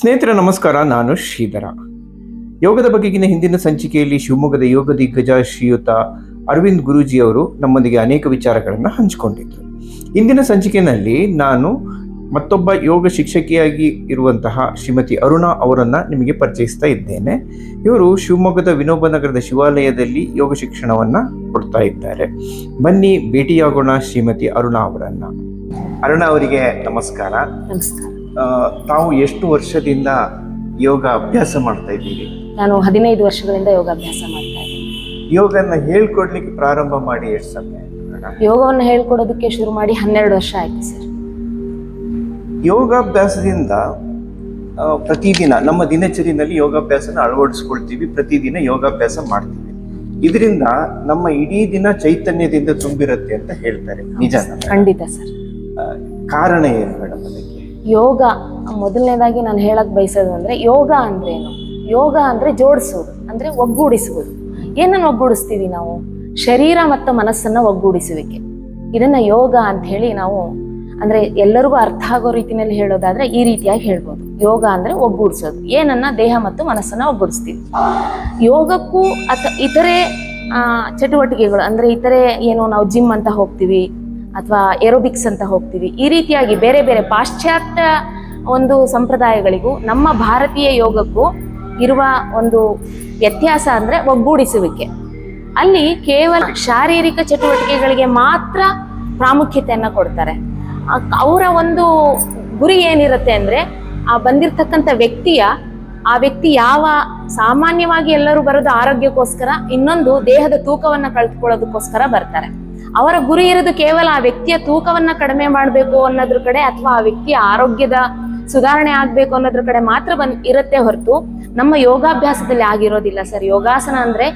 ಸ್ನೇಹಿತರೆ, ನಮಸ್ಕಾರ. ನಾನು ಶ್ರೀಧರ. ಯೋಗದ ಬಗೆಗಿನ ಹಿಂದಿನ ಸಂಚಿಕೆಯಲ್ಲಿ ಶಿವಮೊಗ್ಗದ ಯೋಗ ದಿಗ್ಗಜ ಶ್ರೀಯುತ ಅರವಿಂದ್ ಗುರೂಜಿ ಅವರು ನಮ್ಮೊಂದಿಗೆ ಅನೇಕ ವಿಚಾರಗಳನ್ನು ಹಂಚಿಕೊಂಡಿದ್ದರು. ಇಂದಿನ ಸಂಚಿಕೆಯಲ್ಲಿ ನಾನು ಮತ್ತೊಬ್ಬ ಯೋಗ ಶಿಕ್ಷಕಿಯಾಗಿ ಇರುವಂತಹ ಶ್ರೀಮತಿ ಅರುಣಾ ಅವರನ್ನು ನಿಮಗೆ ಪರಿಚಯಿಸ್ತಾ ಇದ್ದೇನೆ. ಇವರು ಶಿವಮೊಗ್ಗದ ವಿನೋಬ ನಗರದ ಶಿವಾಲಯದಲ್ಲಿ ಯೋಗ ಶಿಕ್ಷಣವನ್ನು ಕೊಡ್ತಾ ಇದ್ದಾರೆ. ಬನ್ನಿ, ಭೇಟಿಯಾಗೋಣ ಶ್ರೀಮತಿ ಅರುಣಾ ಅವರನ್ನು. ಅರುಣಾ ಅವರಿಗೆ ನಮಸ್ಕಾರ. ನಮಸ್ಕಾರ. ತಾವು ಎಷ್ಟು ವರ್ಷದಿಂದ ಯೋಗ ಅಭ್ಯಾಸ ಮಾಡ್ತಾ ಇದ್ದೀರಿ? ನಾನು ಹದಿನೈದು ವರ್ಷಗಳಿಂದ ಯೋಗಾಭ್ಯಾಸ ಮಾಡ್ತಾ ಇದ್ದೀನಿ. ಯೋಗನ ಹೇಳ್ಕೊಡ್ಲಿಕ್ಕೆ ಪ್ರಾರಂಭ ಮಾಡಿ ಎಷ್ಟು ಸಮಯ? ಯೋಗವನ್ನು ಹೇಳ್ಕೊಡೋದಕ್ಕೆ ಶುರು ಮಾಡಿ ಹನ್ನೆರಡು ವರ್ಷ ಆಯ್ತು ಸರ್. ಯೋಗಾಭ್ಯಾಸದಿಂದ ಆ, ಪ್ರತಿದಿನ ನಮ್ಮ ದಿನಚರಿನಲ್ಲಿ ಯೋಗಾಭ್ಯಾಸನ ಅಳವಡಿಸ್ಕೊಳ್ತೀವಿ ಪ್ರತಿದಿನ ಯೋಗಾಭ್ಯಾಸ ಮಾಡ್ತೀವಿ. ಇದರಿಂದ ನಮ್ಮ ಇಡೀ ದಿನ ಚೈತನ್ಯದಿಂದ ತುಂಬಿರುತ್ತೆ ಅಂತ ಹೇಳ್ತಾರೆ. ನಿಜ ಖಂಡಿತ ಸರ್. ಕಾರಣ ಏನು ಮೇಡಮ್ ಅದಕ್ಕೆ? ಯೋಗ, ಮೊದಲನೇದಾಗಿ ನಾನು ಹೇಳಕ್ಕೆ ಬಯಸೋದು ಅಂದ್ರೆ ಯೋಗ ಅಂದ್ರೆ ಏನು ಯೋಗ ಅಂದ್ರೆ ಜೋಡಿಸೋದು, ಅಂದ್ರೆ ಒಗ್ಗೂಡಿಸುವುದು. ಏನನ್ನು ಒಗ್ಗೂಡಿಸ್ತೀವಿ ನಾವು? ಶರೀರ ಮತ್ತು ಮನಸ್ಸನ್ನ ಒಗ್ಗೂಡಿಸುವಿಕೆ. ಇದನ್ನ ಯೋಗ ಅಂತ ಹೇಳಿ ನಾವು ಅಂದ್ರೆ ಎಲ್ಲರಿಗೂ ಅರ್ಥ ಆಗೋ ರೀತಿಯಲ್ಲಿ ಹೇಳೋದಾದ್ರೆ ಈ ರೀತಿಯಾಗಿ ಹೇಳ್ಬೋದು. ಯೋಗ ಅಂದ್ರೆ ಒಗ್ಗೂಡಿಸೋದು. ಏನನ್ನ ದೇಹ ಮತ್ತು ಮನಸ್ಸನ್ನ ಒಗ್ಗೂಡಿಸ್ತೀವಿ. ಯೋಗಕ್ಕೂ ಅಥ ಇತರೆ ಚಟುವಟಿಕೆಗಳು ಅಂದ್ರೆ ಇತರೆ ಏನು ನಾವು ಜಿಮ್ ಅಂತ ಹೋಗ್ತೀವಿ ಅಥವಾ ಏರೋಬಿಕ್ಸ್ ಅಂತ ಹೋಗ್ತೀವಿ. ಈ ರೀತಿಯಾಗಿ ಬೇರೆ ಬೇರೆ ಪಾಶ್ಚಾತ್ಯ ಒಂದು ಸಂಪ್ರದಾಯಗಳಿಗೂ, ನಮ್ಮ ಭಾರತೀಯ ಯೋಗಕ್ಕೂ ಇರುವ ಒಂದು ವ್ಯತ್ಯಾಸ ಅಂದರೆ ಒಗ್ಗೂಡಿಸುವಿಕೆ. ಅಲ್ಲಿ ಕೇವಲ ಶಾರೀರಿಕ ಚಟುವಟಿಕೆಗಳಿಗೆ ಮಾತ್ರ ಪ್ರಾಮುಖ್ಯತೆಯನ್ನು ಕೊಡ್ತಾರೆ. ಅವರ ಒಂದು ಗುರಿ ಏನಿರುತ್ತೆ ಅಂದರೆ, ಆ ಬಂದಿರತಕ್ಕಂಥ ವ್ಯಕ್ತಿಯ, ಆ ವ್ಯಕ್ತಿ ಯಾವ ಸಾಮಾನ್ಯವಾಗಿ ಎಲ್ಲರೂ ಬರೋದು ಆರೋಗ್ಯಕ್ಕೋಸ್ಕರ, ಇನ್ನೊಂದು ದೇಹದ ತೂಕವನ್ನು ಕಳೆದುಕೊಳ್ಳೋದಕ್ಕೋಸ್ಕರ ಬರ್ತಾರೆ. ಅವರ ಗುರಿ ಇರೋದು ಕೇವಲ ಆ ವ್ಯಕ್ತಿಯ ತೂಕವನ್ನ ಕಡಿಮೆ ಮಾಡಬೇಕು ಅನ್ನೋದ್ರ ಕಡೆ ಅಥವಾ ಆ ವ್ಯಕ್ತಿಯ ಆರೋಗ್ಯದ ಸುಧಾರಣೆ ಆಗ್ಬೇಕು ಅನ್ನೋದ್ರ ಕಡೆ ಮಾತ್ರ ಬಂದ್ ಇರುತ್ತೆ ಹೊರತು ನಮ್ಮ ಯೋಗಾಭ್ಯಾಸದಲ್ಲಿ ಆಗಿರೋದಿಲ್ಲ ಸರ್. ಯೋಗಾಸನ ಅಂದ್ರೆ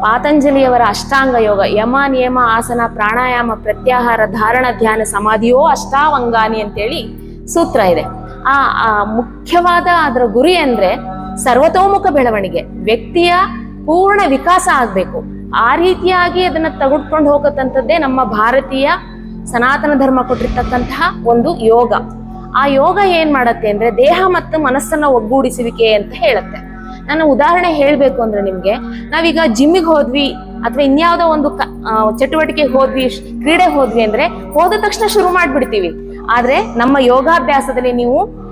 ಪಾತಂಜಲಿಯವರ ಅಷ್ಟಾಂಗ ಯೋಗ. ಯಮ, ನಿಯಮ, ಆಸನ, ಪ್ರಾಣಾಯಾಮ, ಪ್ರತ್ಯಾಹಾರ, ಧಾರಣ, ಧ್ಯಾನ, ಸಮಾಧಿಯೋ ಅಷ್ಟಾವಂಗಾನಿ ಅಂತೇಳಿ ಸೂತ್ರ ಇದೆ. ಆ, ಮುಖ್ಯವಾದ ಅದರ ಗುರಿ ಅಂದ್ರೆ ಸರ್ವತೋಮುಖ ಬೆಳವಣಿಗೆ. ವ್ಯಕ್ತಿಯ ಪೂರ್ಣ ವಿಕಾಸ ಆಗ್ಬೇಕು. ಆ ರೀತಿಯಾಗಿ ಅದನ್ನ ತಗೊಂಡ್ಕೊಂಡು ಹೋಗತಕ್ಕಂಥದ್ದೇ ನಮ್ಮ ಭಾರತೀಯ ಸನಾತನ ಧರ್ಮ ಕೊಟ್ಟಿರ್ತಕ್ಕಂತಹ ಒಂದು ಯೋಗ. ಆ ಯೋಗ ಏನ್ ಮಾಡತ್ತೆ ಅಂದ್ರೆ ದೇಹ ಮತ್ತು ಮನಸ್ಸನ್ನ ಒಗ್ಗೂಡಿಸುವಿಕೆ ಅಂತ ಹೇಳುತ್ತೆ. ನಾನು ಉದಾಹರಣೆ ಹೇಳ್ಬೇಕು ಅಂದ್ರೆ ನಿಮ್ಗೆ, ನಾವೀಗ ಜಿಮ್ಮಿಗೆ ಹೋದ್ವಿ ಅಥವಾ ಇನ್ಯಾವುದೋ ಒಂದು ಚಟುವಟಿಕೆ ಹೋದ್ವಿ, ಕ್ರೀಡೆ ಹೋದ್ವಿ ಅಂದ್ರೆ ಹೋದ ತಕ್ಷಣ ಶುರು ಮಾಡ್ಬಿಡ್ತೀವಿ. ಆದ್ರೆ ನಮ್ಮ ಯೋಗಾಭ್ಯಾಸದಲ್ಲಿ ನೀವು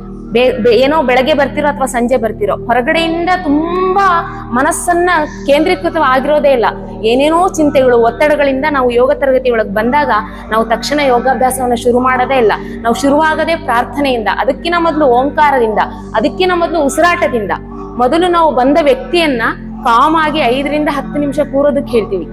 ಏನೋ ಬೆಳಗ್ಗೆ ಬರ್ತಿರೋ ಅಥವಾ ಸಂಜೆ ಬರ್ತಿರೋ, ಹೊರಗಡೆಯಿಂದ ತುಂಬಾ ಮನಸ್ಸನ್ನ ಕೇಂದ್ರೀಕೃತವಾಗಿರೋದೇ ಇಲ್ಲ. ಏನೇನೋ ಚಿಂತೆಗಳು, ಒತ್ತಡಗಳಿಂದ ನಾವು ಯೋಗ ತರಗತಿ ಒಳಗೆ ಬಂದಾಗ ನಾವು ತಕ್ಷಣ ಯೋಗಾಭ್ಯಾಸವನ್ನು ಶುರು ಮಾಡೋದೇ ಇಲ್ಲ. ನಾವು ಶುರುವಾಗದೇ ಪ್ರಾರ್ಥನೆಯಿಂದ ಅದಕ್ಕಿನ ಮೊದಲು ಓಂಕಾರದಿಂದ, ಅದಕ್ಕಿಂತ ಮೊದಲು ಉಸಿರಾಟದಿಂದ ಮೊದಲು ನಾವು ಬಂದ ವ್ಯಕ್ತಿಯನ್ನ ಕಾಮ್ ಆಗಿ ಐದರಿಂದ ಹತ್ತು ನಿಮಿಷ ಕೂರೋದಕ್ಕೆ ಹೇಳ್ತೀವಿ.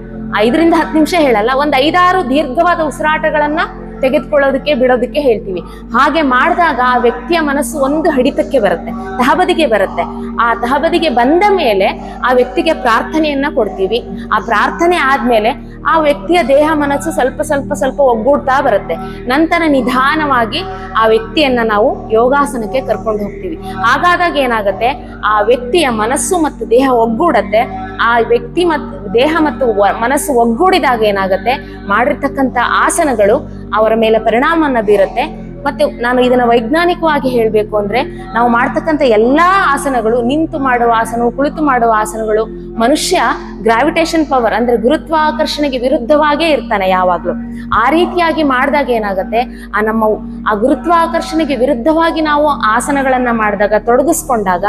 ಐದರಿಂದ ಹತ್ತು ನಿಮಿಷ ಹೇಳಲ್ಲ, ಒಂದು ಐದಾರು ದೀರ್ಘವಾದ ಉಸಿರಾಟಗಳನ್ನ ತೆಗೆದುಕೊಳ್ಳೋದಕ್ಕೆ, ಬಿಡೋದಕ್ಕೆ ಹೇಳ್ತೀವಿ. ಹಾಗೆ ಮಾಡಿದಾಗ ಆ ವ್ಯಕ್ತಿಯ ಮನಸ್ಸು ಒಂದು ಹಿಡಿತಕ್ಕೆ ಬರುತ್ತೆ, ತಹಬದಿಗೆ ಬರುತ್ತೆ. ಆ ತಹಬದಿಗೆ ಬಂದ ಮೇಲೆ ಆ ವ್ಯಕ್ತಿಗೆ ಪ್ರಾರ್ಥನೆಯನ್ನ ಕೊಡ್ತೀವಿ. ಆ ಪ್ರಾರ್ಥನೆ ಆದ್ಮೇಲೆ ಆ ವ್ಯಕ್ತಿಯ ದೇಹ ಮನಸ್ಸು ಸ್ವಲ್ಪ ಸ್ವಲ್ಪ ಸ್ವಲ್ಪ ಒಗ್ಗೂಡ್ತಾ ಬರುತ್ತೆ. ನಂತರ ನಿಧಾನವಾಗಿ ಆ ವ್ಯಕ್ತಿಯನ್ನ ನಾವು ಯೋಗಾಸನಕ್ಕೆ ಕರ್ಕೊಂಡು ಹೋಗ್ತೀವಿ. ಹಾಗಾದಾಗ ಏನಾಗುತ್ತೆ? ಆ ವ್ಯಕ್ತಿಯ ಮನಸ್ಸು ಮತ್ತು ದೇಹ ಒಗ್ಗೂಡತ್ತೆ. ಆ ವ್ಯಕ್ತಿ ಮತ್ತು ದೇಹ ಮತ್ತು ಮನಸ್ಸು ಒಗ್ಗೂಡಿದಾಗ ಏನಾಗುತ್ತೆ? ಮಾಡಿರ್ತಕ್ಕಂಥ ಆಸನಗಳು ಅವರ ಮೇಲೆ ಪರಿಣಾಮವನ್ನು ಬೀರುತ್ತೆ. ಮತ್ತೆ ನಾನು ಇದನ್ನ ವೈಜ್ಞಾನಿಕವಾಗಿ ಹೇಳಬೇಕು ಅಂದ್ರೆ ನಾವು ಮಾಡ್ತಕ್ಕಂಥ ಎಲ್ಲಾ ಆಸನಗಳು, ನಿಂತು ಮಾಡುವ ಆಸನವು, ಕುಳಿತು ಮಾಡುವ ಆಸನಗಳು, ಮನುಷ್ಯ ಗ್ರಾವಿಟೇಷನ್ ಪವರ್ ಅಂದ್ರೆ ಗುರುತ್ವಾಕರ್ಷಣೆಗೆ ವಿರುದ್ಧವಾಗೇ ಇರ್ತಾನೆ ಯಾವಾಗ್ಲೂ. ಆ ರೀತಿಯಾಗಿ ಮಾಡಿದಾಗ ಏನಾಗುತ್ತೆ? ಆ ನಮ್ಮ ಆ ಗುರುತ್ವಾಕರ್ಷಣೆಗೆ ವಿರುದ್ಧವಾಗಿ ನಾವು ಆಸನಗಳನ್ನ ಮಾಡಿದಾಗ, ತೊಡಗಿಸ್ಕೊಂಡಾಗ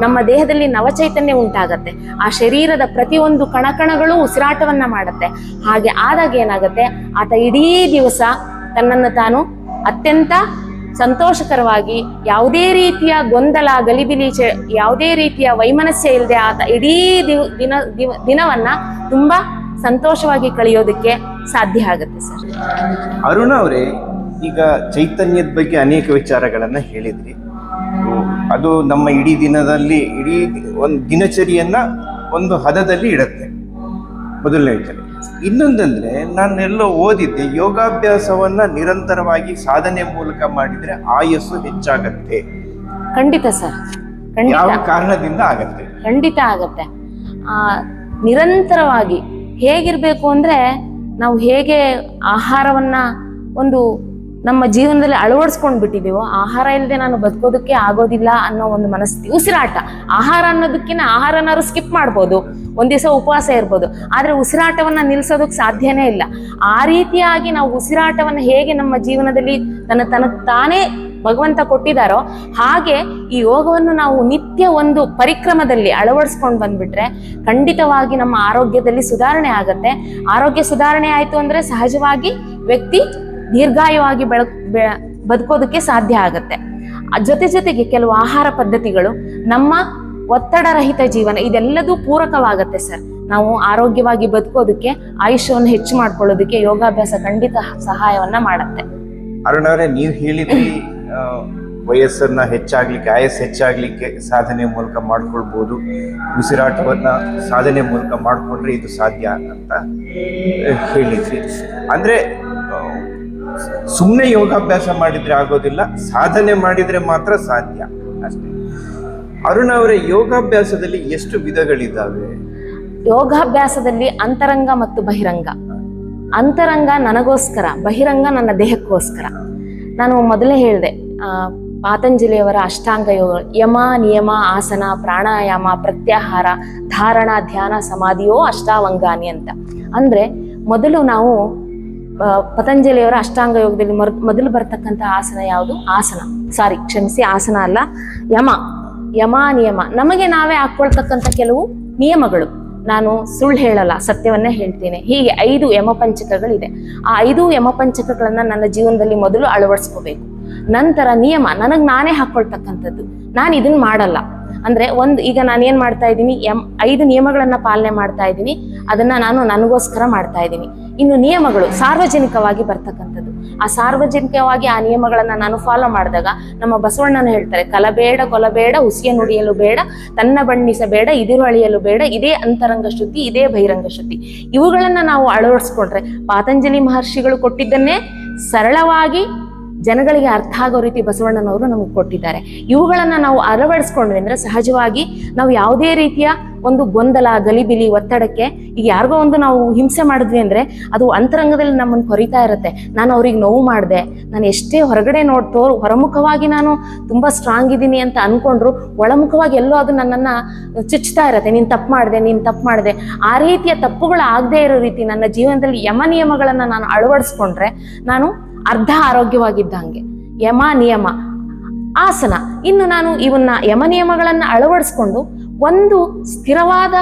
ನಮ್ಮ ದೇಹದಲ್ಲಿ ನವಚೈತನ್ಯ ಉಂಟಾಗತ್ತೆ. ಆ ಶರೀರದ ಪ್ರತಿಯೊಂದು ಕಣಕಣಗಳು ಉಸಿರಾಟವನ್ನ ಮಾಡುತ್ತೆ. ಹಾಗೆ ಆದಾಗ ಏನಾಗುತ್ತೆ? ಆತ ಇಡೀ ದಿವಸ ತನ್ನನ್ನು ತಾನು ಅತ್ಯಂತ ಸಂತೋಷಕರವಾಗಿ ಯಾವುದೇ ರೀತಿಯ ಗೊಂದಲ ಗಲಿಬಿಲಿ ಚೆ ಯಾವುದೇ ರೀತಿಯ ವೈಮನಸ್ಯ ಇಲ್ಲದೆ ಆತ ಇಡೀ ದಿನ, ದಿವ, ದಿನವನ್ನ ತುಂಬಾ ಸಂತೋಷವಾಗಿ ಕಳೆಯೋದಕ್ಕೆ ಸಾಧ್ಯ ಆಗುತ್ತೆ ಸರ್. ಅರುಣ ಅವರೇ, ಈಗ ಚೈತನ್ಯದ ಬಗ್ಗೆ ಅನೇಕ ವಿಚಾರಗಳನ್ನು ಹೇಳಿದ್ರಿ. ಅದು ನಮ್ಮ ಇಡೀ ದಿನದಲ್ಲಿ, ಇಡೀ ಒಂದು ದಿನಚರಿಯನ್ನ ಒಂದು ಹದದಲ್ಲಿ ಇಡುತ್ತೆ. ಮೊದಲನೇ ವಿಚಾರ. ಇನ್ನೊಂದಂದ್ರೆ ನಾನೆಲ್ಲೋ ಓದಿದ್ದೆ ಯೋಗಾಭ್ಯಾಸವನ್ನ ನಿರಂತರವಾಗಿ ಸಾಧನೆ ಮೂಲಕ ಮಾಡಿದ್ರೆ ಆಯಸ್ಸು ಹೆಚ್ಚಾಗತ್ತೆ. ಖಂಡಿತ ಸರ್ ಯಾವ ಖಂಡಿತ ಕಾರಣದಿಂದ ಆಗತ್ತೆ? ಖಂಡಿತ ಆಗತ್ತೆ. ಆ ನಿರಂತರವಾಗಿ ಹೇಗಿರ್ಬೇಕು ಅಂದ್ರೆ ನಾವು ಹೇಗೆ ಆಹಾರವನ್ನ ಒಂದು ನಮ್ಮ ಜೀವನದಲ್ಲಿ ಅಳವಡಿಸ್ಕೊಂಡು ಬಿಟ್ಟಿದ್ದೀವೋ ಆಹಾರ ಇಲ್ಲದೆ ನಾನು ಬದುಕೋದಕ್ಕೆ ಆಗೋದಿಲ್ಲ ಅನ್ನೋ ಒಂದು ಮನಸ್ಥಿತಿ. ಉಸಿರಾಟ. ಆಹಾರ ಅನ್ನೋದಕ್ಕಿಂತ ಆಹಾರನಾದ್ರು ಸ್ಕಿಪ್ ಮಾಡ್ಬೋದು. ಒಂದ್ ದಿವಸ ಉಪವಾಸ ಇರ್ಬೋದು. ಆದರೆ ಉಸಿರಾಟವನ್ನ ನಿಲ್ಲಿಸೋದಕ್ಕೆ ಸಾಧ್ಯನೇ ಇಲ್ಲ. ಆ ರೀತಿಯಾಗಿ ನಾವು ಉಸಿರಾಟವನ್ನ ಹೇಗೆ ನಮ್ಮ ಜೀವನದಲ್ಲಿ ತನ್ನ ತನ್ನ ತಾನೇ ಭಗವಂತ ಕೊಟ್ಟಿದ್ದಾರೋ ಹಾಗೆ ಈ ಯೋಗವನ್ನು ನಾವು ನಿತ್ಯ ಒಂದು ಪರಿಕ್ರಮದಲ್ಲಿ ಅಳವಡಿಸ್ಕೊಂಡು ಬಂದ್ಬಿಟ್ರೆ ಖಂಡಿತವಾಗಿ ನಮ್ಮ ಆರೋಗ್ಯದಲ್ಲಿ ಸುಧಾರಣೆ ಆಗತ್ತೆ. ಆರೋಗ್ಯ ಸುಧಾರಣೆ ಆಯಿತು ಅಂದ್ರೆ ಸಹಜವಾಗಿ ವ್ಯಕ್ತಿ ದೀರ್ಘಾಯುವಾಗಿ ಬೆಳ ಬದುಕೋದಕ್ಕೆ ಸಾಧ್ಯ ಆಗುತ್ತೆ. ಜೊತೆ ಜೊತೆಗೆ ಕೆಲವು ಆಹಾರ ಪದ್ಧತಿಗಳು ನಮ್ಮ ಒತ್ತಡರಹಿತ ಜೀವನ ಇದೆಲ್ಲದೂ ಪೂರಕವಾಗತ್ತೆ ಸರ್. ನಾವು ಆರೋಗ್ಯವಾಗಿ ಬದುಕೋದಕ್ಕೆ, ಆಯುಷ್ಯವನ್ನು ಹೆಚ್ಚು ಮಾಡ್ಕೊಳ್ಳೋದಕ್ಕೆ ಯೋಗಾಭ್ಯಾಸ ಖಂಡಿತ ಸಹಾಯವನ್ನ ಮಾಡುತ್ತೆ. ಅರುಣ್ ಅವರೇ, ನೀವು ಹೇಳಿದ್ರಿ ವಯಸ್ಸನ್ನ ಹೆಚ್ಚಾಗ್ಲಿಕ್ಕೆ, ಆಯಸ್ಸು ಹೆಚ್ಚಾಗ್ಲಿಕ್ಕೆ ಸಾಧನೆ ಮೂಲಕ ಮಾಡ್ಕೊಳ್ಬಹುದು ಉಸಿರಾಟವನ್ನ ಸಾಧನೆ ಮೂಲಕ ಮಾಡ್ಕೊಂಡ್ರೆ ಇದು ಸಾಧ್ಯ ಅಂತ ಹೇಳಿದ್ರಿ. ಅಂದ್ರೆ ಸುಮ್ಮನೆ ಯೋಗಾಭ್ಯಾಸ ಮಾಡಿದ್ರೆ ಆಗೋದಿಲ್ಲ, ಸಾಧನೆ ಮಾಡಿದ್ರೆ ಮಾತ್ರ ಸಾಧ್ಯ ಅಷ್ಟೇ. ಅರುಣ ಅವರೇ, ಯೋಗಾಭ್ಯಾಸದಲ್ಲಿ ಎಷ್ಟು ವಿಧಗಳಿದ್ದಾವೆ? ಯೋಗಾಭ್ಯಾಸದಲ್ಲಿ ಅಂತರಂಗ ಮತ್ತು ಬಹಿರಂಗ. ಅಂತರಂಗ ನನಗೋಸ್ಕರ, ಬಹಿರಂಗ ನನ್ನ ದೇಹಕ್ಕೋಸ್ಕರ. ನಾನು ಮೊದಲೇ ಹೇಳಿದೆ ಪಾತಂಜಲಿಯವರ ಅಷ್ಟಾಂಗ ಯೋಗ, ಯಮ, ನಿಯಮ, ಆಸನ, ಪ್ರಾಣಾಯಾಮ, ಪ್ರತ್ಯಾಹಾರ, ಧಾರಣ, ಧ್ಯಾನ, ಸಮಾಧಿಯೋ ಅಷ್ಟಾವಂಗಾನಿ ಅಂತ. ಅಂದ್ರೆ ಮೊದಲು ನಾವು ಪತಂಜಲಿಯವರ ಅಷ್ಟಾಂಗ ಯೋಗದಲ್ಲಿ ಮರ್, ಮೊದಲು ಬರ್ತಕ್ಕಂಥ ಆಸನ ಯಾವುದು? ಆಸನ. ಸಾರಿ ಕ್ಷಮಿಸಿ, ಆಸನ ಅಲ್ಲ. ಯಮ. ಯಮ ನಿಯಮ. ನಮಗೆ ನಾವೇ ಹಾಕೊಳ್ತಕ್ಕಂಥ ಕೆಲವು ನಿಯಮಗಳು. ನಾನು ಸುಳ್ಳು ಹೇಳಲ್ಲ, ಸತ್ಯವನ್ನೇ ಹೇಳ್ತೇನೆ. ಹೀಗೆ ಐದು ಯಮಪಂಚಕಗಳಿದೆ. ಆ ಐದು ಯಮಪಂಚಕಗಳನ್ನ ನನ್ನ ಜೀವನದಲ್ಲಿ ಮೊದಲು ಅಳವಡಿಸ್ಕೋಬೇಕು. ನಂತರ ನಿಯಮ. ನನಗೆ ನಾನೇ ಹಾಕೊಳ್ತಕ್ಕಂಥದ್ದು ನಾನು ಇದನ್ನ ಮಾಡಲ್ಲ. ಅಂದ್ರೆ ಒಂದು ಈಗ ನಾನು ಏನು ಮಾಡ್ತಾ ಇದ್ದೀನಿ ಐದು ನಿಯಮಗಳನ್ನ ಪಾಲನೆ ಮಾಡ್ತಾ ಇದ್ದೀನಿ, ಅದನ್ನ ನಾನು ನನಗೋಸ್ಕರ ಮಾಡ್ತಾ ಇದ್ದೀನಿ. ಇನ್ನು ನಿಯಮಗಳು ಸಾರ್ವಜನಿಕವಾಗಿ ಬರ್ತಕ್ಕಂಥದ್ದು. ಆ ಸಾರ್ವಜನಿಕವಾಗಿ ಆ ನಿಯಮಗಳನ್ನ ನಾನು ಫಾಲೋ ಮಾಡಿದಾಗ ನಮ್ಮ ಬಸವಣ್ಣನ ಹೇಳ್ತಾರೆ, ಕಲಬೇಡ, ಕೊಲಬೇಡ, ಹುಸಿಯ ನುಡಿಯಲು ಬೇಡ, ತನ್ನ ಬಣ್ಣಿಸಬೇಡ ಇದಿರು ಅಳಿಯಲು ಬೇಡ, ಇದೇ ಅಂತರಂಗ ಶುದ್ಧಿ, ಇದೇ ಬಹಿರಂಗ ಶುದ್ಧಿ. ಇವುಗಳನ್ನ ನಾವು ಅಳವಡಿಸ್ಕೊಂಡ್ರೆ ಪಾತಂಜಲಿ ಮಹರ್ಷಿಗಳು ಕೊಟ್ಟಿದ್ದನ್ನೇ ಸರಳವಾಗಿ ಜನಗಳಿಗೆ ಅರ್ಥ ಆಗೋ ರೀತಿ ಬಸವಣ್ಣನವರು ನಮಗೆ ಕೊಟ್ಟಿದ್ದಾರೆ. ಇವುಗಳನ್ನ ನಾವು ಅಳವಡಿಸ್ಕೊಂಡ್ವಿ ಅಂದ್ರೆ ಸಹಜವಾಗಿ ನಾವು ಯಾವುದೇ ರೀತಿಯ ಒಂದು ಗೊಂದಲ, ಗಲಿಬಿಲಿ, ಒತ್ತಡಕ್ಕೆ ಈಗ ಯಾರಿಗೋ ಒಂದು ನಾವು ಹಿಂಸೆ ಮಾಡಿದ್ವಿ ಅಂದ್ರೆ ಅದು ಅಂತರಂಗದಲ್ಲಿ ನಮ್ಮನ್ನು ಕೊರಿತಾ ಇರುತ್ತೆ. ನಾನು ಅವ್ರಿಗೆ ನೋವು ಮಾಡಿದೆ, ನಾನು ಎಷ್ಟೇ ಹೊರಗಡೆ ನೋಡ್ತೋ ಹೊರಮುಖವಾಗಿ ನಾನು ತುಂಬಾ ಸ್ಟ್ರಾಂಗ್ ಇದ್ದೀನಿ ಅಂತ ಅನ್ಕೊಂಡ್ರು ಒಳಮುಖವಾಗಿ ಎಲ್ಲೋ ಅದು ನನ್ನನ್ನ ಚುಚ್ತಾ ಇರತ್ತೆ. ನೀನ್ ತಪ್ಪು ಮಾಡಿದೆ, ನೀನ್ ತಪ್ಪು ಮಾಡಿದೆ. ಆ ರೀತಿಯ ತಪ್ಪುಗಳು ಆಗದೆ ಇರೋ ರೀತಿ ನನ್ನ ಜೀವನದಲ್ಲಿ ಯಮ ನಿಯಮಗಳನ್ನು ನಾನು ಅಳವಡಿಸ್ಕೊಂಡ್ರೆ ನಾನು ಅರ್ಧ ಆರೋಗ್ಯವಾಗಿದ್ದಂಗೆ ಯಮ, ನಿಯಮ, ಆಸನ. ಇನ್ನು ನಾನು ಇವನ್ನ ಯಮ, ನಿಯಮಗಳನ್ನು ಅಳವಡಿಸ್ಕೊಂಡು ಒಂದು ಸ್ಥಿರವಾದ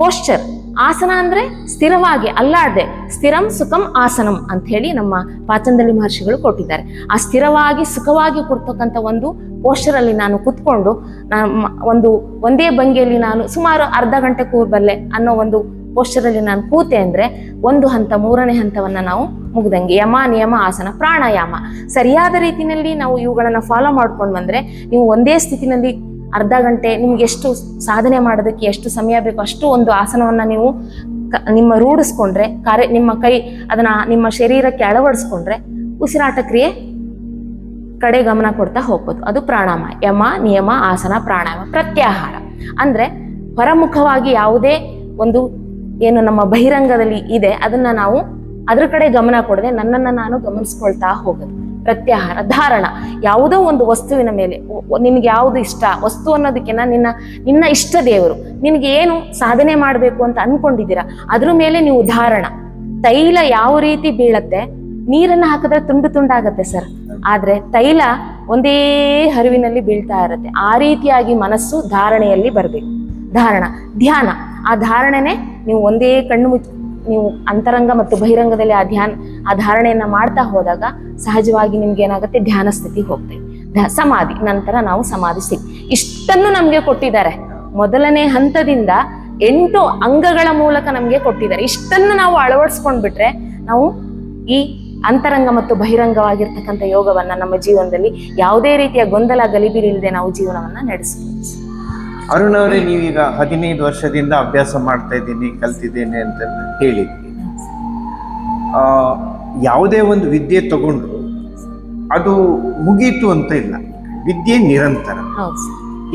ಪೋಶ್ಚರ್ ಆಸನ ಅಂದ್ರೆ ಸ್ಥಿರವಾಗಿ ಅಲ್ಲಾಡದೆ, ಸ್ಥಿರಂ ಸುಖಂ ಆಸನಂ ಅಂತ ಹೇಳಿ ನಮ್ಮ ಪಾತಂಜಲಿ ಮಹರ್ಷಿಗಳು ಕೊಟ್ಟಿದ್ದಾರೆ. ಆ ಸ್ಥಿರವಾಗಿ ಸುಖವಾಗಿ ಕೊಡ್ತಕ್ಕಂಥ ಒಂದು ಪೋಶ್ಚರ್ ಅಲ್ಲಿ ನಾನು ಕುತ್ಕೊಂಡು ನಮ್ಮ ಒಂದು ಒಂದೇ ಭಂಗಿಯಲ್ಲಿ ನಾನು ಸುಮಾರು ಅರ್ಧ ಗಂಟೆ ಕೂರ್ಬಲ್ಲೆ ಅನ್ನೋ ಒಂದು ಅಲ್ಲಿ ನಾನು ಕೂತೆ ಅಂದ್ರೆ ಒಂದು ಹಂತ, ಮೂರನೇ ಹಂತವನ್ನ ನಾವು ಮುಗ್ದಂಗೆ ಯಮ, ನಿಯಮ, ಆಸನ, ಪ್ರಾಣಾಯಾಮ. ಸರಿಯಾದ ರೀತಿಯಲ್ಲಿ ನಾವು ಇವುಗಳನ್ನ ಫಾಲೋ ಮಾಡ್ಕೊಂಡು ಬಂದರೆ ನೀವು ಒಂದೇ ಸ್ಥಿತಿನಲ್ಲಿ ಅರ್ಧ ಗಂಟೆ ನಿಮ್ಗೆ ಎಷ್ಟು ಸಾಧನೆ ಮಾಡೋದಕ್ಕೆ ಎಷ್ಟು ಸಮಯ ಬೇಕು ಅಷ್ಟು ಒಂದು ಆಸನವನ್ನ ನೀವು ನಿಮ್ಮ ರೂಢಿಸ್ಕೊಂಡ್ರೆ, ಕಾರ್ಯ, ನಿಮ್ಮ ಕೈ ಅದನ್ನ ನಿಮ್ಮ ಶರೀರಕ್ಕೆ ಅಳವಡಿಸ್ಕೊಂಡ್ರೆ ಉಸಿರಾಟ ಕ್ರಿಯೆ ಕಡೆ ಗಮನ ಕೊಡ್ತಾ ಹೋಗ್ಬೋದು. ಅದು ಪ್ರಾಣಾಯಾಮ. ಯಮ, ನಿಯಮ, ಆಸನ, ಪ್ರಾಣಾಯಾಮ, ಪ್ರತ್ಯಾಹಾರ. ಅಂದ್ರೆ ಹೊರಮುಖವಾಗಿ ಯಾವುದೇ ಒಂದು ಏನು ನಮ್ಮ ಬಹಿರಂಗದಲ್ಲಿ ಇದೆ, ಅದನ್ನ ನಾವು ಅದ್ರ ಕಡೆ ಗಮನ ಕೊಡದೆ ನನ್ನನ್ನ ನಾನು ಗಮನಿಸ್ಕೊಳ್ತಾ ಹೋಗೋದು. ಪ್ರತ್ಯಾಹಾರ, ಧಾರಣ, ಯಾವುದೋ ಒಂದು ವಸ್ತುವಿನ ಮೇಲೆ ನಿನಗೆ ಯಾವುದು ಇಷ್ಟ, ವಸ್ತು ಅನ್ನೋದಕ್ಕಿಂತ ನಿನ್ನ ನಿನ್ನ ಇಷ್ಟ ದೇವರು, ನಿನಗೆ ಏನು ಸಾಧನೆ ಮಾಡಬೇಕು ಅಂತ ಅನ್ಕೊಂಡಿದ್ದೀರಾ, ಅದ್ರ ಮೇಲೆ ನೀವು ಧಾರಣ. ತೈಲ ಯಾವ ರೀತಿ ಬೀಳತ್ತೆ, ನೀರನ್ನ ಹಾಕಿದ್ರೆ ತುಂಡು ತುಂಡಾಗತ್ತೆ ಸರ್, ಆದ್ರೆ ತೈಲ ಒಂದೇ ಹರಿವಿನಲ್ಲಿ ಬೀಳ್ತಾ ಇರುತ್ತೆ, ಆ ರೀತಿಯಾಗಿ ಮನಸ್ಸು ಧಾರಣೆಯಲ್ಲಿ ಬರಬೇಕು. ಧಾರಣ, ಧ್ಯಾನ, ಆ ಧಾರಣೆನೆ ನೀವು ಒಂದೇ ಕಣ್ಣು ಮುಚ್ಚಿ, ನೀವು ಅಂತರಂಗ ಮತ್ತು ಬಹಿರಂಗದಲ್ಲಿ ಆ ಧ್ಯಾನ, ಆ ಧಾರಣೆಯನ್ನ ಮಾಡ್ತಾ ಹೋದಾಗ ಸಹಜವಾಗಿ ನಿಮ್ಗೆ ಏನಾಗುತ್ತೆ? ಧ್ಯಾನ ಸ್ಥಿತಿ ಹೋಗ್ತದೆ. ಸಮಾಧಿ, ನಂತರ ನಾವು ಸಮಾಧಿ ಸ್ಥಿತಿ. ಇಷ್ಟನ್ನು ನಮ್ಗೆ ಕೊಟ್ಟಿದ್ದಾರೆ. ಮೊದಲನೇ ಹಂತದಿಂದ ಎಂಟು ಅಂಗಗಳ ಮೂಲಕ ನಮ್ಗೆ ಕೊಟ್ಟಿದ್ದಾರೆ. ಇಷ್ಟನ್ನು ನಾವು ಅಳವಡಿಸ್ಕೊಂಡ್ಬಿಟ್ರೆ ನಾವು ಈ ಅಂತರಂಗ ಮತ್ತು ಬಹಿರಂಗವಾಗಿರ್ತಕ್ಕಂಥ ಯೋಗವನ್ನ ನಮ್ಮ ಜೀವನದಲ್ಲಿ ಯಾವುದೇ ರೀತಿಯ ಗೊಂದಲ, ಗಲಿಬಿರಿ ಇಲ್ಲದೆ ನಾವು ಜೀವನವನ್ನ ನಡೆಸಬಹುದು ಅರುಣ್ ಅವರೇ ನೀವೀಗ ಹದಿನೈದು ವರ್ಷದಿಂದ ಅಭ್ಯಾಸ ಮಾಡ್ತಾ ಇದ್ದೀನಿ ಕಲ್ತಿದ್ದೇನೆ ಅಂತ ಹೇಳಿದ್ವಿ. ಯಾವುದೇ ಒಂದು ವಿದ್ಯೆ ತಗೊಂಡ್ರು ಅದು ಮುಗೀತು ಅಂತ ಇಲ್ಲ. ವಿದ್ಯೆ ನಿರಂತರ.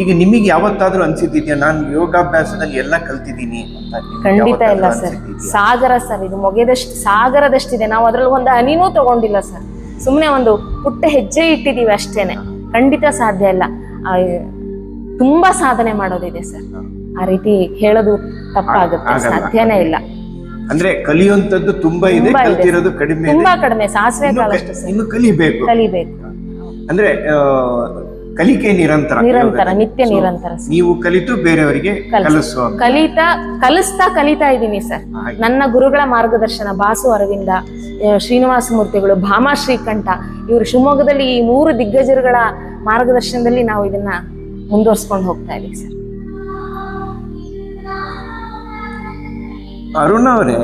ಈಗ ನಿಮಗೆ ಯಾವತ್ತಾದ್ರೂ ಅನ್ಸಿದ್ದೀನಿ ನಾನು ಯೋಗಾಭ್ಯಾಸದಲ್ಲಿ ಎಲ್ಲ ಕಲ್ತಿದ್ದೀನಿ ಅಂತ ಖಂಡಿತ ಇಲ್ಲ ಸರ್. ಸಾಗರ ಸರ್ ಇದು ಮೊಗೆದಷ್ಟು ಸಾಗರದಷ್ಟಿದೆ. ನಾವು ಅದ್ರಲ್ಲಿ ಒಂದು ಹನಿನೂ ತಗೊಂಡಿಲ್ಲ ಸರ್. ಸುಮ್ಮನೆ ಒಂದು ಪುಟ್ಟ ಹೆಜ್ಜೆ ಇಟ್ಟಿದ್ದೀವಿ ಅಷ್ಟೇನೆ. ಖಂಡಿತ ಸಾಧ್ಯ ಇಲ್ಲ. ತುಂಬಾ ಸಾಧನೆ ಮಾಡೋದಿದೆ ಸರ್. ಆ ರೀತಿ ಹೇಳೋದು ತಪ್ಪಾಗುತ್ತೆ. ಸಾಧ್ಯನೇ ಇಲ್ಲ. ಅಂದ್ರೆ ಕಲಿಯುವಂತದ್ದು ತುಂಬಾ ಇದೆ ಕಲ್ತಿರೋದು ಕಡಿಮೆ ತುಂಬಾ ಕಡಿಮೆ ಸಾಸಿವೆ ಇನ್ನು ಕಲಿಬೇಕು. ಕಲಿಬೇಕು. ಅಂದ್ರೆ ಕಲಿಕೆ ನಿರಂತರ. ನಿರಂತರ ನಿತ್ಯ ನಿರಂತರ ನೀವು ಕಲಿತು ಬೇರೆಯವರಿಗೆ ಕಲಿಸು. ಕಲಿಸುವ ಕಲಿತಾ ಕಲಿಸ್ತಾ ಕಲಿತಾ ಇದ್ದೀನಿ ಸರ್. ನನ್ನ ಗುರುಗಳ ಮಾರ್ಗದರ್ಶನ ಬಾಸು ಅರವಿಂದ ಶ್ರೀನಿವಾಸ ಮೂರ್ತಿಗಳು ಭಾಮಾ ಶ್ರೀಕಂಠ ಇವರು ಶಿವಮೊಗ್ಗದಲ್ಲಿ ಈ ಮೂರು ದಿಗ್ಗಜರುಗಳ ಮಾರ್ಗದರ್ಶನದಲ್ಲಿ ನಾವು ಇದನ್ನ ಮುಂದುವರ್ಸ್ಕೊಂಡು ಹೋಗ್ತಾ ಇದೀವಿ ಸರ್. ಅರುಣ್ ಅವರೇ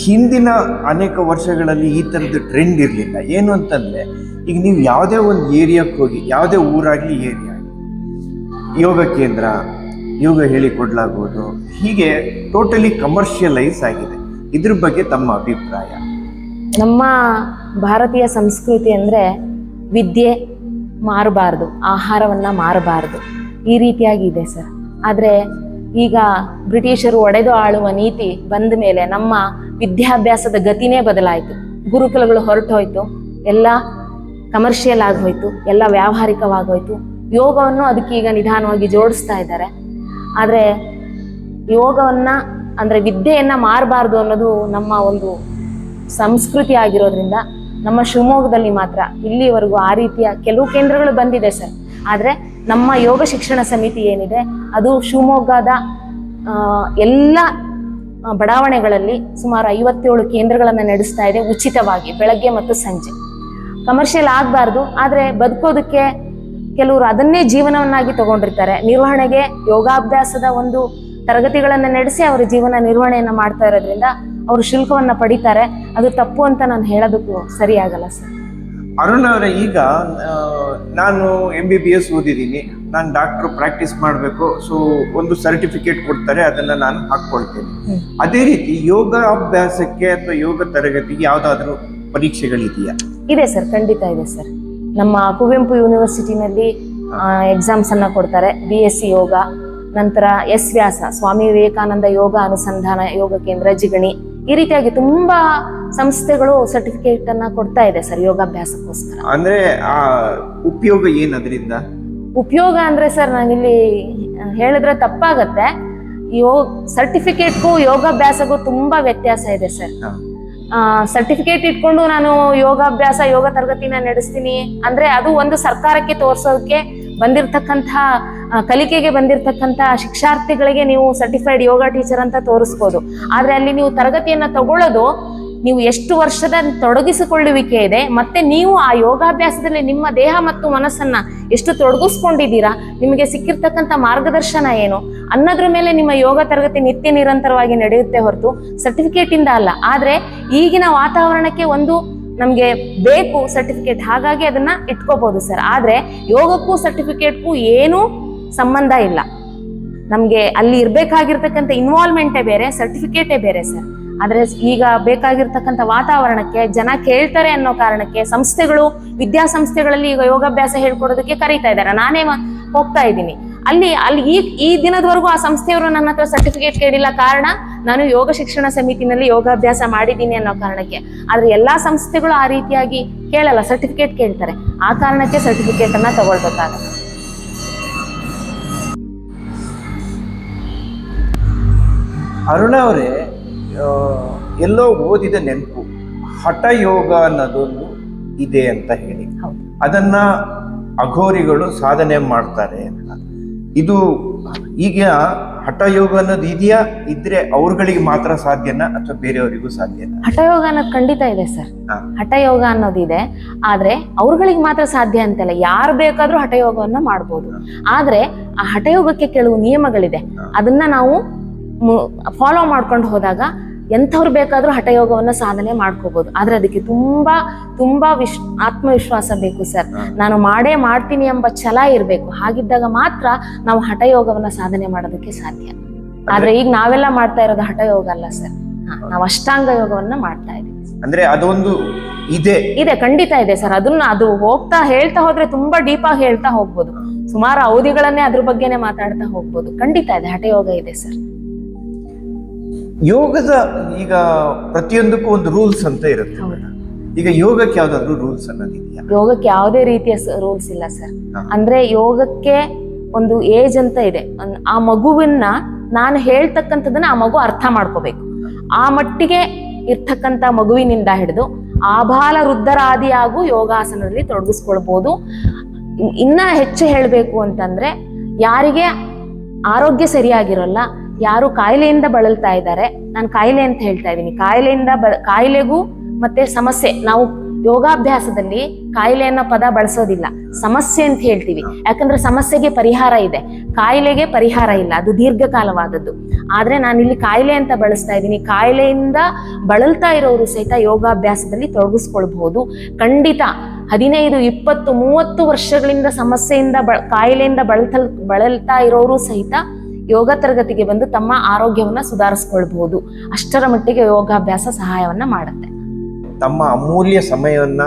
ಹಿಂದಿನ ಅನೇಕ ವರ್ಷಗಳಲ್ಲಿ ಈ ಥರದ ಟ್ರೆಂಡ್ ಇರಲಿಲ್ಲ. ಏನು ಅಂತಂದರೆ ಈಗ ನೀವು ಯಾವುದೇ ಒಂದು ಏರಿಯಾಕ್ಕೆ ಹೋಗಿ ಯಾವುದೇ ಊರಾಗ್ಲಿ ಏರಿಯಾ ಯೋಗ ಕೇಂದ್ರ ಯೋಗ ಹೇಳಿಕೊಡ್ಲಾಗುವುದು ಹೀಗೆ ಟೋಟಲಿ ಕಮರ್ಷಿಯಲೈಸ್ ಆಗಿದೆ. ಇದ್ರ ಬಗ್ಗೆ ತಮ್ಮ ಅಭಿಪ್ರಾಯ? ನಮ್ಮ ಭಾರತೀಯ ಸಂಸ್ಕೃತಿ ಅಂದ್ರೆ ವಿದ್ಯೆ ಮಾರಬಾರ್ದು, ಆಹಾರವನ್ನು ಮಾರಬಾರ್ದು. ಈ ರೀತಿಯಾಗಿ ಇದೆ ಸರ್. ಆದರೆ ಈಗ ಬ್ರಿಟಿಷರು ಒಡೆದು ಆಳುವ ನೀತಿ ಬಂದ ಮೇಲೆ ನಮ್ಮ ವಿದ್ಯಾಭ್ಯಾಸದ ಗತಿನೇ ಬದಲಾಯಿತು. ಗುರುಕುಲಗಳು ಹೊರಟೋಯ್ತು, ಎಲ್ಲ ಕಮರ್ಷಿಯಲ್ ಆಗೋಯ್ತು, ಎಲ್ಲ ವ್ಯಾವಹಾರಿಕವಾಗೋಯ್ತು. ಯೋಗವನ್ನು ಅದಕ್ಕೆ ಈಗ ನಿಧಾನವಾಗಿ ಜೋಡಿಸ್ತಾ ಇದ್ದಾರೆ. ಆದರೆ ಯೋಗವನ್ನು, ಅಂದರೆ ವಿದ್ಯೆಯನ್ನು ಮಾರಬಾರ್ದು ಅನ್ನೋದು ನಮ್ಮ ಒಂದು ಸಂಸ್ಕೃತಿ ಆಗಿರೋದ್ರಿಂದ ನಮ್ಮ ಶಿವಮೊಗ್ಗದಲ್ಲಿ ಮಾತ್ರ ಇಲ್ಲಿವರೆಗೂ ಆ ರೀತಿಯ ಕೆಲವು ಕೇಂದ್ರಗಳು ಬಂದಿದೆ ಸರ್. ಆದರೆ ನಮ್ಮ ಯೋಗ ಶಿಕ್ಷಣ ಸಮಿತಿ ಏನಿದೆ, ಅದು ಶಿವಮೊಗ್ಗದ ಎಲ್ಲ ಬಡಾವಣೆಗಳಲ್ಲಿ ಸುಮಾರು ಐವತ್ತೇಳು ಕೇಂದ್ರಗಳನ್ನು ನಡೆಸ್ತಾ ಇದೆ ಉಚಿತವಾಗಿ ಬೆಳಗ್ಗೆ ಮತ್ತು ಸಂಜೆ. ಕಮರ್ಷಿಯಲ್ ಆಗಬಾರ್ದು, ಆದರೆ ಬದುಕೋದಕ್ಕೆ ಕೆಲವರು ಅದನ್ನೇ ಜೀವನವನ್ನಾಗಿ ತಗೊಂಡಿರ್ತಾರೆ. ನಿರ್ವಹಣೆಗೆ ಯೋಗಾಭ್ಯಾಸದ ಒಂದು ತರಗತಿಗಳನ್ನು ನಡೆಸಿ ಅವರ ಜೀವನ ನಿರ್ವಹಣೆಯನ್ನು ಮಾಡ್ತಾ ಇರೋದ್ರಿಂದ ಅವರು ಶುಲ್ಕವನ್ನ ಪಡಿತಾರೆ. ಅದು ತಪ್ಪು ಅಂತ ನಾನು ಹೇಳೋದಕ್ಕೂ ಸರಿಯಾಗಲ್ಲ ಸರ್. ಅರುಣ್ ಅವರೇ ಈಗ ನಾನು ಎಂ ಬಿ ಬಿ ಎಸ್ ಓದಿದ್ದೀನಿ. ನಾನು ಡಾಕ್ಟರ್ ಪ್ರಾಕ್ಟೀಸ್ ಮಾಡಬೇಕು. ಸೊ ಒಂದು ಸರ್ಟಿಫಿಕೇಟ್ ಕೊಡ್ತಾರೆ ಅದನ್ನ ನಾನು ಹಾಕ್ಕೊಳ್ತೇನೆ. ಅದೇ ರೀತಿ ಯೋಗ ಅಭ್ಯಾಸಕ್ಕೆ ಅಥವಾ ಯೋಗ ತರಗತಿಗೆ ಯಾವ್ದಾದ್ರು ಪರೀಕ್ಷೆಗಳಿದೆಯಾ? ಇದೆ ಸರ್ ಖಂಡಿತ ಇದೆ ಸರ್. ನಮ್ಮ ಕುವೆಂಪು ಯೂನಿವರ್ಸಿಟಿನಲ್ಲಿ ಎಕ್ಸಾಮ್ಸ್ ಅನ್ನ ಕೊಡ್ತಾರೆ. ಬಿ ಎಸ್ ಸಿ ಯೋಗ ನಂತರ ಎಸ್ ವ್ಯಾಸ ಸ್ವಾಮಿ ವಿವೇಕಾನಂದ ಯೋಗ ಅನುಸಂಧಾನ ಯೋಗ ಕೇಂದ್ರ ಜಿಗಣಿ. ಈ ರೀತಿಯಾಗಿ ತುಂಬಾ ಸಂಸ್ಥೆಗಳು ಸರ್ಟಿಫಿಕೇಟ್ ಅನ್ನ ಕೊಡ್ತಾ ಇದೆ ಸರ್ ಯೋಗಾಭ್ಯಾಸಕ್ಕೋಸ್ಕರ. ಅಂದ್ರೆ ಆ ಉಪಯೋಗ ಏನ್ ಅದರಿಂದ? ಉಪಯೋಗ ಅಂದ್ರೆ ಸರ್ ನಾನಿಲ್ಲಿ ಹೇಳಿದ್ರೆ ತಪ್ಪಾಗತ್ತೆ. ಯೋ ಸರ್ಟಿಫಿಕೇಟ್ಗೂ ಯೋಗಾಭ್ಯಾಸಕ್ಕೂ ತುಂಬಾ ವ್ಯತ್ಯಾಸ ಇದೆ ಸರ್. ಸರ್ಟಿಫಿಕೇಟ್ ಇಟ್ಕೊಂಡು ನಾನು ಯೋಗಾಭ್ಯಾಸ ಯೋಗ ತರಗತಿನ ನಡೆಸ್ತೀನಿ. ಅಂದ್ರೆ ಅದು ಒಂದು ಸರ್ಕಾರಕ್ಕೆ ತೋರ್ಸೋದಕ್ಕೆ ಬಂದಿರತಕ್ಕಂಥ ಕಲಿಕೆಗೆ ಬಂದಿರತಕ್ಕಂಥ ಶಿಕ್ಷಾರ್ಥಿಗಳಿಗೆ ನೀವು ಸರ್ಟಿಫೈಡ್ ಯೋಗ ಟೀಚರ್ ಅಂತ ತೋರಿಸ್ಬೋದು. ಆದ್ರೆ ಅಲ್ಲಿ ನೀವು ತರಗತಿಯನ್ನ ತಗೊಳ್ಳೋದು ನೀವು ಎಷ್ಟು ವರ್ಷದ ತೊಡಗಿಸಿಕೊಳ್ಳುವಿಕೆ ಇದೆ, ಮತ್ತೆ ನೀವು ಆ ಯೋಗಾಭ್ಯಾಸದಲ್ಲಿ ನಿಮ್ಮ ದೇಹ ಮತ್ತು ಮನಸ್ಸನ್ನ ಎಷ್ಟು ತೊಡಗಿಸ್ಕೊಂಡಿದ್ದೀರಾ, ನಿಮಗೆ ಸಿಕ್ಕಿರ್ತಕ್ಕಂಥ ಮಾರ್ಗದರ್ಶನ ಏನು, ಅನ್ನೋದ್ರ ಮೇಲೆ ನಿಮ್ಮ ಯೋಗ ತರಗತಿ ನಿತ್ಯ ನಿರಂತರವಾಗಿ ನಡೆಯುತ್ತೆ ಹೊರತು ಸರ್ಟಿಫಿಕೇಟ್ ಇಂದ ಅಲ್ಲ. ಆದರೆ ಈಗಿನ ವಾತಾವರಣಕ್ಕೆ ಒಂದು ನಮಗೆ ಬೇಕು ಸರ್ಟಿಫಿಕೇಟ್ ಹಾಗಾಗಿ ಅದನ್ನ ಇಟ್ಕೋಬಹುದು ಸರ್ ಆದ್ರೆ ಯೋಗಕ್ಕೂ ಸರ್ಟಿಫಿಕೇಟ್ಗೂ ಏನೂ ಸಂಬಂಧ ಇಲ್ಲ. ನಮಗೆ ಅಲ್ಲಿ ಇರಬೇಕಾಗಿರ್ತಕ್ಕಂಥ ಇನ್ವಾಲ್ವ್ಮೆಂಟೇ ಬೇರೆ ಸರ್ಟಿಫಿಕೇಟೇ ಬೇರೆ ಸರ್ ಆದರೆ ಈಗ ಬೇಕಾಗಿರ್ತಕ್ಕಂಥ ವಾತಾವರಣಕ್ಕೆ, ಜನ ಕೇಳ್ತಾರೆ ಅನ್ನೋ ಕಾರಣಕ್ಕೆ, ಸಂಸ್ಥೆಗಳು, ವಿದ್ಯಾಸಂಸ್ಥೆಗಳಲ್ಲಿ ಈಗ ಯೋಗಾಭ್ಯಾಸ ಹೇಳ್ಕೊಡೋದಕ್ಕೆ ಕರೀತಾ ಇದ್ದಾರೆ. ನಾನೇ ಹೋಗ್ತಾ ಇದ್ದೀನಿ. ಅಲ್ಲಿ ಅಲ್ಲಿ ಈ ಈ ದಿನದವರೆಗೂ ಆ ಸಂಸ್ಥೆಯವರು ನನ್ನ ಹತ್ರ ಸರ್ಟಿಫಿಕೇಟ್ ಕೇಳಿಲ್ಲ ಕಾರಣ ನಾನು ಯೋಗ ಶಿಕ್ಷಣ ಸಮಿತಿನಲ್ಲಿ ಯೋಗಾಭ್ಯಾಸ ಮಾಡಿದ್ದೀನಿ ಅನ್ನೋ ಕಾರಣಕ್ಕೆ. ಆದ್ರೆ ಎಲ್ಲಾ ಸಂಸ್ಥೆಗಳು ಆ ರೀತಿಯಾಗಿ ಕೇಳಲ್ಲ ಸರ್ಟಿಫಿಕೇಟ್ ಕೇಳ್ತಾರೆ. ಆ ಕಾರಣಕ್ಕೆ ಸರ್ಟಿಫಿಕೇಟ್ ಅನ್ನ ತಗೊಳ್ಬೇಕಾಗತ್ತೆ. ಅರುಣ ಅವರೇ ಎಲ್ಲೋ ಓದಿದ ನೆನಪು ಹಠ ಯೋಗ ಅನ್ನೋದೊಂದು ಇದೆ ಅಂತ ಹೇಳಿ. ಅದನ್ನ ಅಘೋರಿಗಳು ಸಾಧನೆ ಮಾಡ್ತಾರೆ ಅಂತ. ಇದು ಈಗ ಹಠ ಯೋಗ ಅನ್ನೋದು ಇದೆಯಾ? ಇದ್ರೆ ಅವ್ರಗಳಿಗೆ ಮಾತ್ರ ಸಾಧ್ಯನಾ? ಅಥವಾ ಬೇರೆಯವರಿಗೂ ಸಾಧ್ಯನಾ? ಹಠಯೋಗ ಅನ್ನೋದು ಖಂಡಿತ ಇದೆ ಸರ್. ಹಠ ಹಠಯೋಗ ಅನ್ನೋದಿದೆ ಆದ್ರೆ ಅವ್ರಗಳಿಗೆ ಮಾತ್ರ ಸಾಧ್ಯ ಅಂತಲ್ಲ ಯಾರು ಬೇಕಾದ್ರೂ ಹಠಯೋಗವನ್ನ ಮಾಡ್ಬೋದು. ಆದ್ರೆ ಆ ಹಠಯೋಗಕ್ಕೆ ಕೆಲವು ನಿಯಮಗಳಿದೆ. ಅದನ್ನ ನಾವು ಫಾಲೋ ಮಾಡ್ಕೊಂಡು ಹೋದಾಗ ಎಂಥವ್ರು ಬೇಕಾದ್ರೂ ಹಠಯೋಗವನ್ನ ಸಾಧನೆ ಮಾಡ್ಕೋಬಹುದು ಆದ್ರೆ ಅದಕ್ಕೆ ತುಂಬಾ ತುಂಬಾ ವಿಶ್ ಆತ್ಮವಿಶ್ವಾಸ ಬೇಕು ಸರ್. ನಾನು ಮಾಡೇ ಮಾಡ್ತೀನಿ ಎಂಬ ಛಲ ಇರಬೇಕು. ಹಾಗಿದ್ದಾಗ ಮಾತ್ರ ನಾವು ಹಠಯೋಗವನ್ನ ಸಾಧನೆ ಮಾಡೋದಕ್ಕೆ ಸಾಧ್ಯ. ಆದ್ರೆ ಈಗ ನಾವೆಲ್ಲ ಮಾಡ್ತಾ ಇರೋದು ಹಠಯೋಗ ಅಲ್ಲ ಸರ್. ನಾವು ಅಷ್ಟಾಂಗ ಯೋಗವನ್ನ ಮಾಡ್ತಾ ಇದೀವಿ ಅಂದ್ರೆ ಅದೊಂದು ಇದೆ. ಇದೆ ಖಂಡಿತ ಇದೆ ಸರ್. ಅದನ್ನ ಅದು ಹೋಗ್ತಾ ಹೇಳ್ತಾ ಹೋದ್ರೆ ತುಂಬಾ ಡೀಪ್ ಆಗಿ ಹೇಳ್ತಾ ಹೋಗ್ಬೋದು. ಸುಮಾರು ಅವಧಿಗಳನ್ನೇ ಅದ್ರ ಬಗ್ಗೆನೇ ಮಾತಾಡ್ತಾ ಹೋಗ್ಬೋದು. ಖಂಡಿತ ಇದೆ ಹಠಯೋಗ ಇದೆ ಸರ್. ಯೋಗದ ಈಗ ಪ್ರತಿಯೊಂದಕ್ಕೂ ಒಂದು ರೂಲ್ಸ್ ಅಂತ ಇರುತ್ತೆ ಈಗ ಯೋಗಕ್ಕೆ ಯಾವ್ದಾದ್ರು ರೂಲ್ಸ್ ಅನ್ನೋದಿದೆಯಾ? ಯೋಗಕ್ಕೆ ಯಾವುದೇ ರೀತಿಯ ರೂಲ್ಸ್ ಇಲ್ಲ ಸರ್. ಅಂದ್ರೆ ಯೋಗಕ್ಕೆ ಒಂದು ಏಜ್ ಅಂತ ಇದೆ. ಆ ಮಗುವನ್ನ ನಾನು ಹೇಳ್ತಕ್ಕಂಥದ್ದನ್ನ ಆ ಮಗು ಅರ್ಥ ಮಾಡ್ಕೋಬೇಕು. ಆ ಮಟ್ಟಿಗೆ ಇರ್ತಕ್ಕಂಥ ಮಗುವಿನಿಂದ ಹಿಡಿದು ಆಬಾಲ ವೃದ್ಧರಾದಿಯಾಗೂ ಯೋಗಾಸನದಲ್ಲಿ ತೊಡಗಿಸ್ಕೊಳ್ಬೋದು. ಇನ್- ಇನ್ನ ಹೆಚ್ಚು ಹೇಳಬೇಕು ಅಂತಂದ್ರೆ ಯಾರಿಗೆ ಆರೋಗ್ಯ ಸರಿಯಾಗಿರೋಲ್ಲ ಯಾರು ಕಾಯಿಲೆಯಿಂದ ಬಳಲ್ತಾ ಇದ್ದಾರೆ, ನಾನು ಕಾಯಿಲೆ ಅಂತ ಹೇಳ್ತಾ ಇದ್ದೀನಿ. ಕಾಯಿಲೆಯಿಂದ ಬ, ಕಾಯಿಲೆಗೂ ಮತ್ತೆ ಸಮಸ್ಯೆ, ನಾವು ಯೋಗಾಭ್ಯಾಸದಲ್ಲಿ ಕಾಯಿಲೆ ಅನ್ನೋ ಪದ ಬಳಸೋದಿಲ್ಲ. ಸಮಸ್ಯೆ ಅಂತ ಹೇಳ್ತೀವಿ. ಯಾಕಂದ್ರೆ ಸಮಸ್ಯೆಗೆ ಪರಿಹಾರ ಇದೆ. ಕಾಯಿಲೆಗೆ ಪರಿಹಾರ ಇಲ್ಲ. ಅದು ದೀರ್ಘಕಾಲವಾದದ್ದು. ಆದ್ರೆ ನಾನು ಇಲ್ಲಿ ಕಾಯಿಲೆ ಅಂತ ಬಳಸ್ತಾ ಇದ್ದೀನಿ. ಕಾಯಿಲೆಯಿಂದ ಬಳಲ್ತಾ ಇರೋರು ಸಹಿತ ಯೋಗಾಭ್ಯಾಸದಲ್ಲಿ ತೊಡಗಿಸ್ಕೊಳ್ಬಹುದು. ಖಂಡಿತ ಹದಿನೈದು, ಇಪ್ಪತ್ತು, ಮೂವತ್ತು ವರ್ಷಗಳಿಂದ ಸಮಸ್ಯೆಯಿಂದ ಬ, ಕಾಯಿಲೆಯಿಂದ ಬಳತ ಬಳಲ್ತಾ ಇರೋರು ಸಹಿತ ಯೋಗ ತರಗತಿಗೆ ಬಂದು ತಮ್ಮ ಆರೋಗ್ಯವನ್ನ ಸುಧಾರಿಸ್ಕೊಳ್ಬಹುದು. ಅಷ್ಟರ ಮಟ್ಟಿಗೆ ಯೋಗಾಭ್ಯಾಸ ಸಹಾಯವನ್ನ ಮಾಡುತ್ತೆ. ತಮ್ಮ ಅಮೂಲ್ಯ ಸಮಯವನ್ನ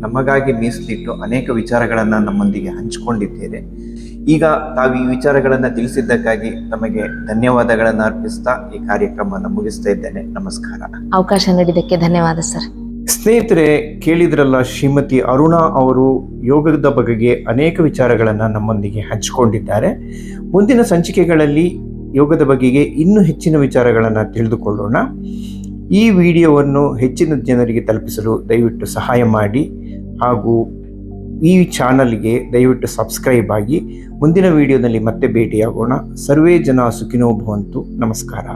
ನಮಗಾಗಿ ಮೀಸಲಿಟ್ಟು ಅನೇಕ ವಿಚಾರಗಳನ್ನ ನಮ್ಮೊಂದಿಗೆ ಹಂಚಿಕೊಂಡಿದ್ದೀರಿ. ಈಗ ತಾವು ಈ ವಿಚಾರಗಳನ್ನ ತಿಳಿಸಿದ್ದಕ್ಕಾಗಿ ತಮಗೆ ಧನ್ಯವಾದಗಳನ್ನು ಅರ್ಪಿಸ್ತಾ ಈ ಕಾರ್ಯಕ್ರಮವನ್ನು ಮುಗಿಸ್ತಾ ಇದ್ದೇನೆ. ನಮಸ್ಕಾರ. ಅವಕಾಶ ನೀಡಿದ್ದಕ್ಕೆ ಧನ್ಯವಾದ ಸರ್. ಸ್ನೇಹಿತರೆ, ಕೇಳಿದ್ರಲ್ಲ ಶ್ರೀಮತಿ ಅರುಣಾ ಅವರು ಯೋಗದ ಬಗೆಗೆ ಅನೇಕ ವಿಚಾರಗಳನ್ನು ನಮ್ಮೊಂದಿಗೆ ಹಂಚಿಕೊಂಡಿದ್ದಾರೆ. ಮುಂದಿನ ಸಂಚಿಕೆಗಳಲ್ಲಿ ಯೋಗದ ಬಗೆಗೆ ಇನ್ನೂ ಹೆಚ್ಚಿನ ವಿಚಾರಗಳನ್ನು ತಿಳಿದುಕೊಳ್ಳೋಣ. ಈ ವಿಡಿಯೋವನ್ನು ಹೆಚ್ಚಿನ ಜನರಿಗೆ ತಲುಪಿಸಲು ದಯವಿಟ್ಟು ಸಹಾಯ ಮಾಡಿ ಹಾಗೂ ಈ ಚಾನಲ್ಗೆ ದಯವಿಟ್ಟು ಸಬ್ಸ್ಕ್ರೈಬ್ ಆಗಿ ಮುಂದಿನ ವಿಡಿಯೋದಲ್ಲಿ ಮತ್ತೆ ಭೇಟಿಯಾಗೋಣ. ಸರ್ವೇ ಜನ ಸುಖಿನೋ ಭವಂತು. ನಮಸ್ಕಾರ.